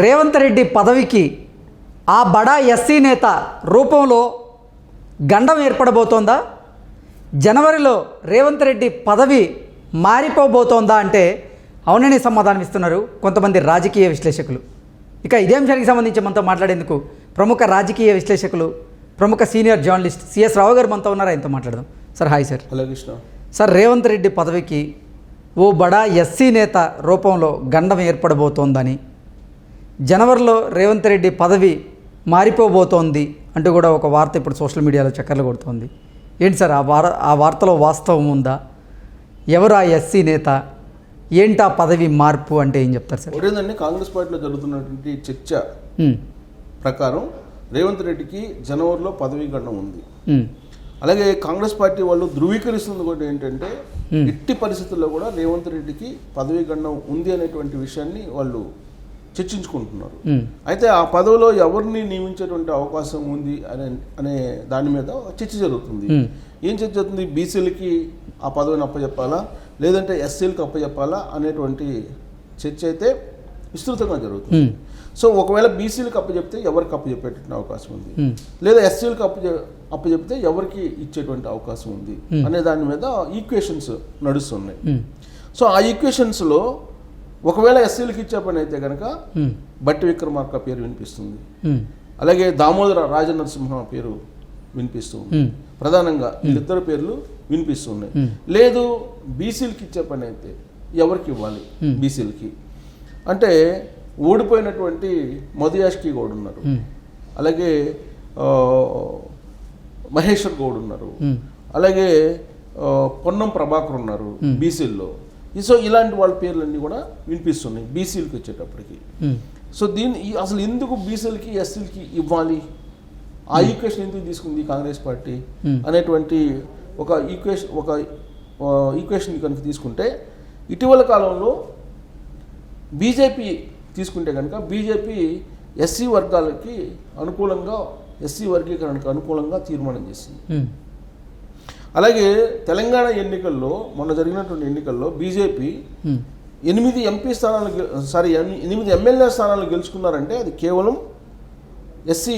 రేవంత్ రెడ్డి పదవికి ఆ బడా ఎస్సీ నేత రూపంలో గండం ఏర్పడబోతోందా? జనవరిలో రేవంత్ రెడ్డి పదవి మారిపోబోతోందా అంటే అవునని సమాధానం ఇస్తున్నారు కొంతమంది రాజకీయ విశ్లేషకులు. ఇక ఇదే అంశానికి సంబంధించి మనతో మాట్లాడేందుకు ప్రముఖ రాజకీయ విశ్లేషకులు ప్రముఖ సీనియర్ జర్నలిస్ట్ సిఎస్ రావు గారు మనతో ఉన్నారు? ఆయనతో మాట్లాడదాం. Sir hi sir. Hello Krishna. Sir Revanth Reddy పదవికి ఓ బడా ఎస్సీ నేత రూపంలో గండం ఏర్పడబోతోందని జనవరిలో రేవంత్ రెడ్డి పదవి మారిపోబోతోంది అంటూ కూడా ఒక వార్త ఇప్పుడు సోషల్ మీడియాలో చక్కర్లు కొడుతోంది. ఏంటి సార్ ఆ వార ఆ వార్తలో వాస్తవం ఉందా? ఎవరు ఆ ఎస్సీ నేత? ఏంటి ఆ పదవి మార్పు అంటే ఏం చెప్తారు సార్? ఒకటేందండి కాంగ్రెస్ పార్టీలో జరుగుతున్నటువంటి చర్చ ప్రకారం రేవంత్ రెడ్డికి జనవరిలో పదవీ గండం ఉంది. అలాగే కాంగ్రెస్ పార్టీ వాళ్ళు ధృవీకరిస్తుంది కూడా ఏంటంటే. ఎట్టి పరిస్థితుల్లో కూడా రేవంత్ రెడ్డికి పదవీ గండం ఉంది అనేటువంటి విషయాన్ని వాళ్ళు చర్చించుకుంటున్నారు. అయితే ఆ పదవిలో ఎవరిని నియమించేటువంటి అవకాశం ఉంది అనే అనే దాని మీద చర్చ జరుగుతుంది. ఏం చర్చ జరుగుతుంది? బీసీలకి ఆ పదవిని అప్పచెప్పాలా లేదంటే ఎస్సీలకు అప్పచెప్పాలా అనేటువంటి చర్చ అయితే విస్తృతంగా జరుగుతుంది. సో ఒకవేళ బీసీలకు అప్పచెప్తే ఎవరికి అప్పచెప్పేటువంటి అవకాశం ఉంది? లేదా ఎస్సీలకు అప్పు అప్పచెప్తే ఎవరికి ఇచ్చేటువంటి అవకాశం ఉంది. అనే దాని మీద ఈక్వేషన్స్ నడుస్తున్నాయి. సో ఆ ఈక్వేషన్స్లో ఒకవేళ ఎస్సీలకు ఇచ్చే పని అయితే కనుక బట్టి విక్రమార్క పేరు వినిపిస్తుంది. అలాగే దామోదర రాజనరసింహ పేరు వినిపిస్తుంది. ప్రధానంగా వీళ్ళిద్దరు పేర్లు వినిపిస్తున్నాయి. లేదు బీసీలకి ఇచ్చే పని అయితే ఎవరికి ఇవ్వాలి. బీసీలకి? అంటే ఓడిపోయినటువంటి మధుయాష్కి గౌడ్ ఉన్నారు. అలాగే మహేశ్వర్ గౌడ్ ఉన్నారు. అలాగే పొన్నం ప్రభాకర్ ఉన్నారు బీసీల్లో. సో ఇలాంటి వాళ్ళ పేర్లన్నీ కూడా వినిపిస్తున్నాయి బీసీలకు వచ్చేటప్పటికి. ఉమ్, సో దీని ఈ- అసలు ఎందుకు బీసీలకి ఎస్సీలకి ఇవ్వాలి? ఆ ఈక్వేషన్ ఎందుకు తీసుకుంది కాంగ్రెస్ పార్టీ? Hmm. అనేటువంటి ఒక ఈక్వేషన్ ఒక ఈక్వేషన్ కనుక తీసుకుంటే ఇటీవల కాలంలో బీజేపీ తీసుకుంటే కనుక బీజేపీ ఎస్సీ వర్గాలకి అనుకూలంగా ఎస్సీ వర్గీకరణకు అనుకూలంగా తీర్మానం చేసింది. అలాగే తెలంగాణ ఎన్నికల్లో మొన్న జరిగినటువంటి ఎన్నికల్లో బీజేపీ ఎనిమిది ఎంపీ స్థానాలు సారీ ఎనిమిది ఎమ్మెల్యే స్థానాలు గెలుచుకున్నారంటే అది కేవలం ఎస్సీ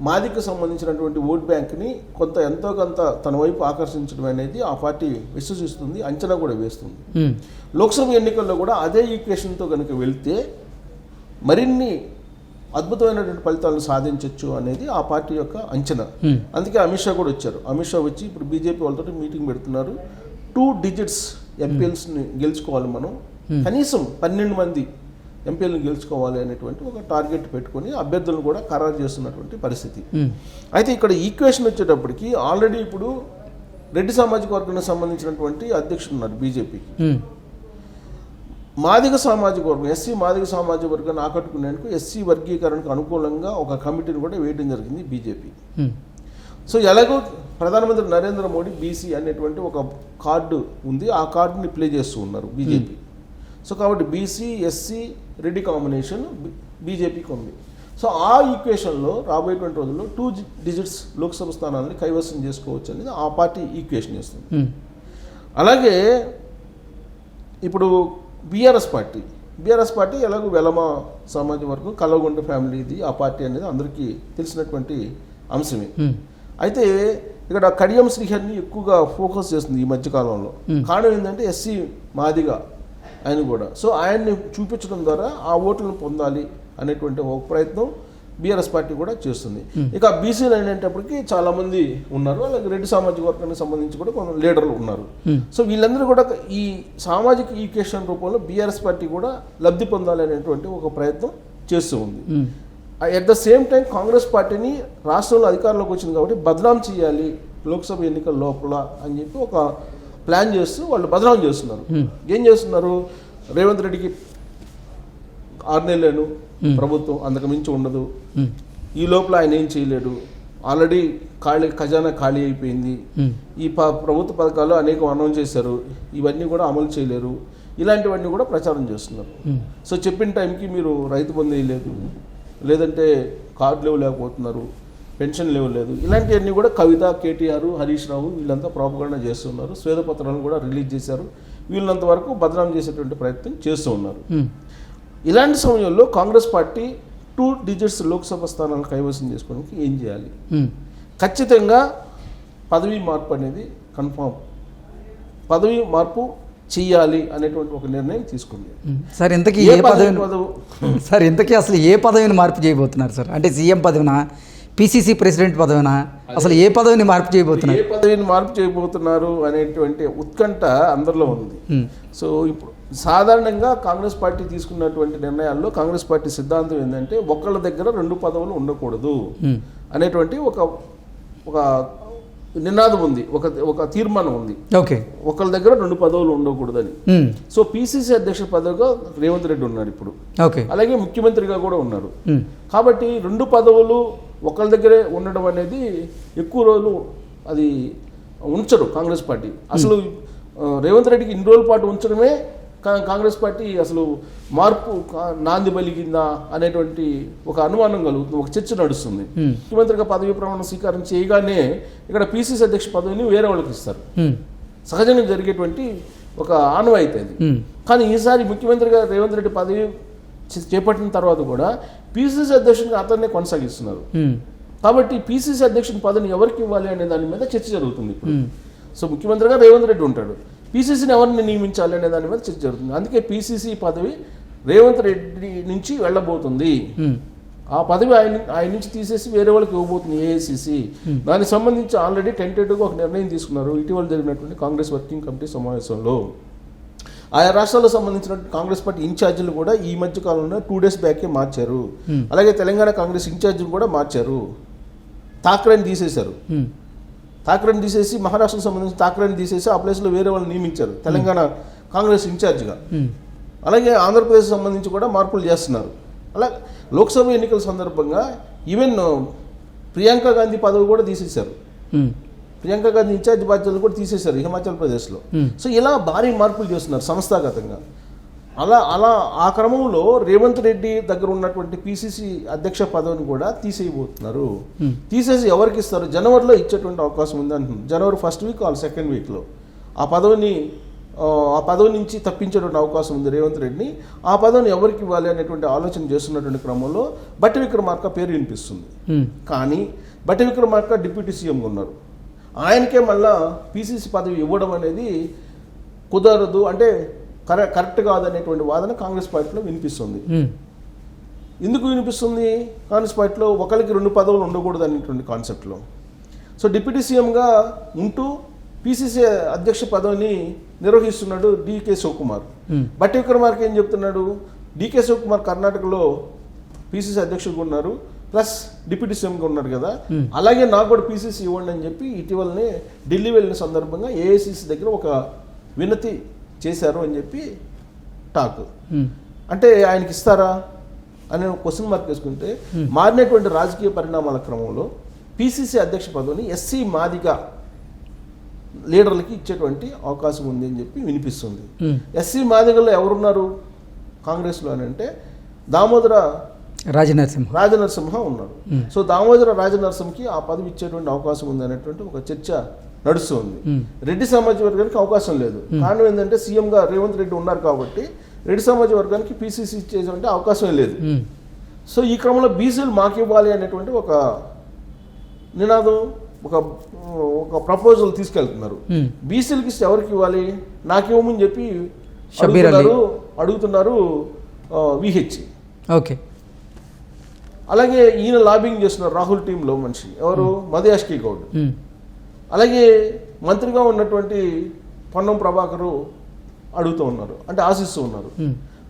మాదికి సంబంధించినటువంటి ఓట్ బ్యాంక్ని కొంత ఎంతో కొంత తన వైపు ఆకర్షించడం అనేది ఆ పార్టీ విశ్వసిస్తుంది అంచనా కూడా వేస్తుంది. లోక్సభ ఎన్నికల్లో కూడా అదే ఈక్వేషన్తో కనుక వెళ్తే మరిన్ని అద్భుతమైనటువంటి ఫలితాలను సాధించవచ్చు అనేది ఆ పార్టీ యొక్క అంచనా. అందుకే అమిత్ షా కూడా వచ్చారు. అమిత్ షా వచ్చి ఇప్పుడు బీజేపీ వాళ్ళతో మీటింగ్ పెడుతున్నారు. టూ డిజిట్స్ ఎంపీఎల్స్ని గెలుచుకోవాలి మనం. కనీసం పన్నెండు మంది ఎంపీలను గెలుచుకోవాలి అనేటువంటి ఒక టార్గెట్ పెట్టుకొని అభ్యర్థులను కూడా ఖరారు చేస్తున్నటువంటి పరిస్థితి. అయితే ఇక్కడ ఈక్వేషన్ వచ్చేటప్పటికి ఆల్రెడీ ఇప్పుడు రెడ్డి సామాజిక వర్గానికి సంబంధించినటువంటి అధ్యక్షుడు ఉన్నారు బీజేపీకి. మాదిగ సామాజిక వర్గం ఎస్సీ మాదిగ సామాజిక వర్గాన్ని ఆకట్టుకునేందుకు ఎస్సీ వర్గీకరణకు అనుకూలంగా ఒక కమిటీని కూడా వేయడం జరిగింది బీజేపీ. సో ఎలాగో ప్రధానమంత్రి నరేంద్ర మోడీ బీసీ అనేటువంటి ఒక కార్డు ఉంది. ఆ కార్డుని ప్లే చేస్తూ ఉన్నారు బీజేపీ. సో కాబట్టి బీసీ ఎస్సీ రెడ్డి కాంబినేషన్ బీజేపీకి ఉంది. సో ఆ ఈక్వేషన్లో రాబోయేటువంటి రోజుల్లో టూ డిజిట్స్ లోక్సభ స్థానాలని కైవసం చేసుకోవచ్చు అనేది ఆ పార్టీ ఈక్వేషన్ చేస్తుంది. అలాగే ఇప్పుడు బీఆర్ఎస్ పార్టీ. బీఆర్ఎస్ పార్టీ ఎలాగో వెలమ సామాజిక వర్గం కలవగొండ ఫ్యామిలీది ఆ పార్టీ అనేది అందరికీ తెలిసినటువంటి అంశమే. అయితే ఇక్కడ కడియం శ్రీహరిని ఎక్కువగా ఫోకస్ చేస్తుంది ఈ మధ్యకాలంలో. కారణం ఏంటంటే ఎస్సీ మాదిగా ఆయన కూడా. సో ఆయన్ని చూపించడం ద్వారా ఆ ఓట్లను పొందాలి అనేటువంటి ఒక ప్రయత్నం బీఆర్ఎస్ పార్టీ కూడా చేస్తుంది. ఇక బీసీలు అనేటప్పటికీ చాలా మంది ఉన్నారు. అలాగే రెడ్డి సామాజిక వర్గానికి సంబంధించి కూడా కొంత లీడర్లు ఉన్నారు. సో వీళ్ళందరూ కూడా ఈ సామాజిక ఈక్వేషన్ రూపంలో బీఆర్ఎస్ పార్టీ కూడా లబ్ధి పొందాలి అనేటువంటి ఒక ప్రయత్నం చేస్తూ ఉంది. At the same time Congress పార్టీని రాష్ట్రంలో అధికారంలోకి వచ్చింది కాబట్టి బదనాం చేయాలి లోక్సభ ఎన్నికల లోపల అని చెప్పి ఒక ప్లాన్ చేస్తూ వాళ్ళు బదనాం చేస్తున్నారు. ఏం చేస్తున్నారు? రేవంత్ రెడ్డికి ఆరు నెలలేను. ప్రభుత్వం అంతకు మించి ఉండదు. ఈ లోపల ఆయన ఏం చేయలేడు. ఆల్రెడీ ఖాళీ ఖజానా ఖాళీ అయిపోయింది. ఈ ప ప్రభుత్వ పథకాలు అనేకం అనౌన్స్ చేశారు. ఇవన్నీ కూడా అమలు చేయలేరు. ఇలాంటివన్నీ కూడా ప్రచారం చేస్తున్నారు. సో చెప్పిన టైంకి మీరు రైతు బంధు వేయలేదు. లేదంటే కార్డులు ఇవ్వలేకపోతున్నారు. పెన్షన్ లేదు ఇలాంటివన్నీ కూడా కవిత కేటీఆర్ హరీష్ రావు వీళ్ళంతా ప్రాపగండా చేస్తున్నారు. శ్వేతపత్రాలను కూడా రిలీజ్ చేశారు. వీళ్ళంత వరకు బదనాం చేసేటువంటి ప్రయత్నం చేస్తూ ఉన్నారు. ఇలాంటి సమయంలో Congress party two digits Lok Sabha స్థానాలను కైవసం చేసుకోవడానికి ఏం చేయాలి? ఖచ్చితంగా పదవీ మార్పు అనేది కన్ఫామ్. పదవీ మార్పు చెయ్యాలి అనేటువంటి ఒక నిర్ణయం తీసుకుంది. సార్ ఇంతకీ ఏ పదవి సార్ ఇంతకీ అసలు ఏ పదవిని మార్పు చేయబోతున్నారు సార్? అంటే సీఎం పదవినా పిసిసి ప్రెసిడెంట్ పదవినా అసలు ఏ పదవిని మార్పు చేయబోతున్నారు? ఏ పదవిని మార్పు చేయబోతున్నారు అనేటువంటి ఉత్కంఠ అందరిలో ఉంది. సో ఇప్పుడు సాధారణంగా కాంగ్రెస్ పార్టీ తీసుకున్నటువంటి నిర్ణయాల్లో కాంగ్రెస్ పార్టీ సిద్ధాంతం ఏంటంటే ఒకళ్ళ దగ్గర రెండు పదవులు ఉండకూడదు అనేటువంటి ఒక ఒక నినాదం ఉంది. ఒక ఒక తీర్మానం ఉంది. ఓకే. ఒకళ్ళ దగ్గర రెండు పదవులు ఉండకూడదని. సో పిసిసి అధ్యక్ష పదవిగా రేవంత్ రెడ్డి ఉన్నాడు ఇప్పుడు. ఓకే. అలాగే ముఖ్యమంత్రిగా కూడా ఉన్నారు. కాబట్టి రెండు పదవులు ఒకళ్ళ దగ్గరే ఉండడం అనేది ఎక్కువ రోజులు అది ఉంచరు కాంగ్రెస్ పార్టీ. అసలు రేవంత్ రెడ్డికి ఇన్ని రోజుల పాటు ఉంచడమే కాంగ్రెస్ పార్టీ అసలు మార్పు నాంది పలిగిందా అనేటువంటి ఒక అనుమానం కలుగుతుంది ఒక చర్చ నడుస్తుంది. ముఖ్యమంత్రిగా పదవి ప్రమాణ స్వీకారం చేయగానే ఇక్కడ పిసిసి అధ్యక్ష పదవిని వేరే వాళ్ళకి ఇస్తారు. సహజంగా జరిగేటువంటి ఒక ఆనవాయితీ అది. కానీ ఈసారి ముఖ్యమంత్రిగా రేవంత్ రెడ్డి పదవి చేపట్టిన తర్వాత కూడా పిసిసి అధ్యక్షుడిగా అతన్నే కొనసాగిస్తున్నారు. ఉమ్, కాబట్టి పిసిసి అధ్యక్షుని పదవిని ఎవరికి ఇవ్వాలి అనే దాని మీద చర్చ జరుగుతుంది ఇప్పుడు. ఉమ్, సో ముఖ్యమంత్రిగా రేవంత్ రెడ్డి ఉంటాడు. పిసిసిని ఎవరిని నియమించాలి అనే దాని మీద చర్చ జరుగుతుంది. అందుకే పిసిసి పదవి రేవంత్ రెడ్డి నుంచి వెళ్ళబోతుంది. ఉమ్, ఆ పదవి ఆయన ఆయన నుంచి తీసేసి వేరే వాళ్ళకి ఇవ్వబోతుంది ఏఐసిసి దానికి సంబంధించి ఆల్రెడీ టెంటేటివ్గా ఒక నిర్ణయం తీసుకున్నారు. ఇటీవల జరిగినటువంటి కాంగ్రెస్ వర్కింగ్ కమిటీ సమావేశంలో. ఆయా రాష్ట్రాలకు సంబంధించిన కాంగ్రెస్ పార్టీ ఇన్ఛార్జీలు కూడా ఈ మధ్య కాలంలో టూ డేస్ బ్యాకే మార్చారు. Hmm. అలాగే తెలంగాణ కాంగ్రెస్ ఇన్ఛార్జీలు కూడా మార్చారు. థాక్రేని తీసేశారు. థాక్రేని తీసేసి మహారాష్ట్రకు సంబంధించిన థాక్రేని తీసేసి ఆ ప్లేస్లో వేరే వాళ్ళని నియమించారు. తెలంగాణ కాంగ్రెస్ ఇన్ఛార్జిగా. అలాగే ఆంధ్రప్రదేశ్ సంబంధించి కూడా మార్పులు చేస్తున్నారు. అలా లోక్సభ ఎన్నికల సందర్భంగా ఈవెన్ ప్రియాంక గాంధీ పదవి కూడా తీసేశారు. ప్రియాంక గాంధీ ఇన్ఛార్జ్ బాధ్యతలు కూడా తీసేశారు హిమాచల్ ప్రదేశ్లో. సో ఇలా భారీ మార్పులు చేస్తున్నారు సంస్థాగతంగా. అలా అలా ఆ క్రమంలో రేవంత్ రెడ్డి దగ్గర ఉన్నటువంటి పిసిసి అధ్యక్ష పదవిని కూడా తీసేయబోతున్నారు. తీసేసి ఎవరికి ఇస్తారు? జనవరిలో ఇచ్చేటువంటి అవకాశం ఉంది అంటున్నారు. January first week or second వీక్లో. ఆ పదవిని ఆ, పదవి నుంచి తప్పించేటువంటి అవకాశం ఉంది రేవంత్ రెడ్డిని. ఆ పదవిని ఎవరికి ఇవ్వాలి అనేటువంటి ఆలోచన చేస్తున్నటువంటి క్రమంలో బట్టి విక్రమార్క పేరు వినిపిస్తుంది. కానీ బట్టి విక్రమార్క డిప్యూటీ సీఎంగా ఉన్నారు. ఆయనకే మళ్ళా పీసీసీ పదవి ఇవ్వడం అనేది కుదరదు అంటే కరె కరెక్ట్ కాదనేటువంటి వాదన కాంగ్రెస్ పార్టీలో వినిపిస్తుంది. ఎందుకు వినిపిస్తుంది? కాంగ్రెస్ పార్టీలో ఒకరికి రెండు పదవులు ఉండకూడదు అనేటువంటి కాన్సెప్ట్లో. సో డిప్యూటీ సీఎంగా ఉంటూ పీసీసీ అధ్యక్ష పదవిని నిర్వహిస్తున్నాడు డికే శివకుమార్. బట్టి విక్రమార్క ఏం చెప్తున్నాడు? డికే శివకుమార్ కర్ణాటకలో పీసీసీ అధ్యక్షుడిగా ఉన్నారు. ప్లస్ డిప్యూటీ సీఎంగా ఉన్నారు కదా. అలాగే నాకు కూడా పీసీసీ ఇవ్వండి అని చెప్పి ఇటీవలనే ఢిల్లీ వెళ్ళిన సందర్భంగా ఏఐసీసీ దగ్గర ఒక వినతి చేశారు అని చెప్పి టాక్ అంటే ఆయనకి ఇస్తారా అనే క్వశ్చన్ మార్క్ వేసుకుంటే. మారినటువంటి రాజకీయ పరిణామాల క్రమంలో పీసీసీ అధ్యక్ష పదవిని ఎస్సీ మాదిగా లీడర్లకి ఇచ్చేటువంటి అవకాశం ఉంది అని చెప్పి వినిపిస్తుంది. ఎస్సీ మాదిగల్లో ఎవరున్నారు కాంగ్రెస్లో అని అంటే దామోదర రాజనరసింహ. రాజనరసింహ ఉన్నారు Hmm. సో దామోదర రాజనరసింహకి ఆ పదవి ఇచ్చేటువంటి అవకాశం ఉంది అనేటువంటి ఒక చర్చ నడుస్తుంది. రెడ్డి సమాజ వర్గానికి అవకాశం లేదు. కారణం ఏంటంటే సీఎంగా రేవంత్ రెడ్డి ఉన్నారు కాబట్టి రెడ్డి సమాజ వర్గానికి పీసీసీ ఇచ్చేటువంటి అవకాశం లేదు. సో ఈ క్రమంలో బీసీలు మాకు ఇవ్వాలి అనేటువంటి ఒక నినాదం ఒక ఒక ప్రపోజల్ తీసుకెళ్తున్నారు. బీసీలకి ఇస్తే ఎవరికి ఇవ్వాలి? నాకు ఇవ్వమని చెప్పి. అడుగుతున్నారు అడుగుతున్నారు విహెచ్ ఓకే. అలాగే ఈయన లాబింగ్ చేస్తున్నారు రాహుల్ టీంలో మనిషి ఎవరు? మధుయాష్కి గౌడ్. అలాగే మంత్రిగా ఉన్నటువంటి పొన్నం ప్రభాకరు అడుగుతూ ఉన్నారు అంటే ఆశిస్తూ ఉన్నారు.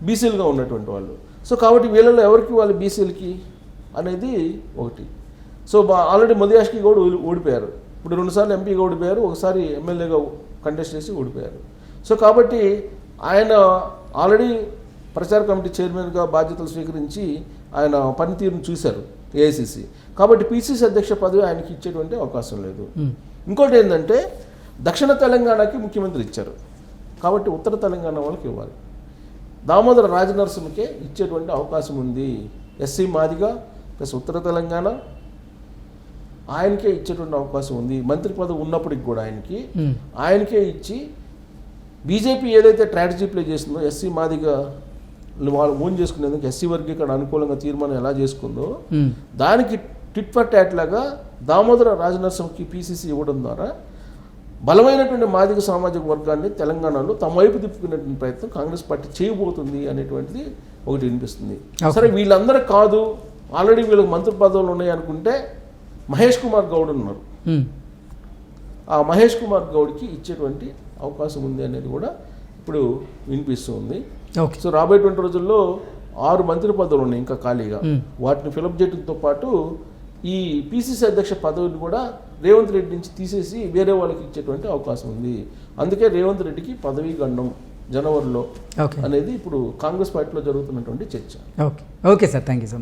బీసీలుగా ఉన్నటువంటి వాళ్ళు. సో కాబట్టి వీళ్ళలో ఎవరికి వాళ్ళు బీసీలకి అనేది ఒకటి. సో ఆల్రెడీ మధుయాష్కి గౌడ్ ఓడి- ఓడిపోయారు ఇప్పుడు రెండుసార్లు ఎంపీగా ఓడిపోయారు ఒకసారి ఎమ్మెల్యేగా కంటెస్ట్ చేసి ఓడిపోయారు సో కాబట్టి ఆయన ఆల్రెడీ ప్రచార కమిటీ చైర్మన్గా బాధ్యతలు స్వీకరించి ఆయన పనితీరును చూశారు ఏఐసిసి కాబట్టి పిసిసి అధ్యక్ష పదవి ఆయనకి ఇచ్చేటువంటి అవకాశం లేదు. ఇంకోటి ఏంటంటే దక్షిణ తెలంగాణకి ముఖ్యమంత్రి ఇచ్చారు. కాబట్టి ఉత్తర తెలంగాణ వాళ్ళకి ఇవ్వాలి. దామోదర రాజనరసింహకే ఇచ్చేటువంటి అవకాశం ఉంది. ఎస్సీ మాదిగా ప్లస్ ఉత్తర తెలంగాణ ఆయనకే ఇచ్చేటువంటి అవకాశం ఉంది. మంత్రి పదవి ఉన్నప్పటికి కూడా ఆయనకి. ఆయనకే ఇచ్చి బీజేపీ ఏదైతే స్ట్రాటజీ ప్లే చేసిందో ఎస్సీ మాదిగా వాళ్ళు ఓన్ చేసుకునేందుకు ఎస్సీ వర్గీకరణ అనుకూలంగా తీర్మానం ఎలా చేసుకుందో దానికి టిట్ ఫర్ టాట్ లాగా దామోదర రాజనరసింహకి పీసీసీ ఇవ్వడం ద్వారా బలమైనటువంటి మాదిగ సామాజిక వర్గాన్ని తెలంగాణలో తమ వైపు తిప్పుకునేటువంటి ప్రయత్నం కాంగ్రెస్ పార్టీ చేయబోతుంది అనేటువంటిది ఒకటి వినిపిస్తుంది. సరే వీళ్ళందరూ కాదు. ఆల్రెడీ వీళ్ళకి మంత్రి పదవులు ఉన్నాయి అనుకుంటే మహేష్ కుమార్ గౌడ్ ఉన్నారు. ఆ మహేష్ కుమార్ గౌడ్కి ఇచ్చేటువంటి అవకాశం ఉంది అనేది కూడా ఇప్పుడు వినిపిస్తుంది. ఓకే. సో రాబోయేటువంటి రోజుల్లో ఆరు మంత్రి పదవులు ఉన్నాయి ఇంకా ఖాళీగా. వాటిని ఫిలప్ చేయడంతో పాటు ఈ పిసిసి అధ్యక్ష పదవిని కూడా రేవంత్ రెడ్డి నుంచి తీసేసి వేరే వాళ్ళకి ఇచ్చేటువంటి అవకాశం ఉంది. అందుకే రేవంత్ రెడ్డికి పదవీ గండం జనవరిలో ఓకే. అనేది ఇప్పుడు కాంగ్రెస్ పార్టీలో జరుగుతున్నటువంటి చర్చ. Okay. Okay sir. Thank you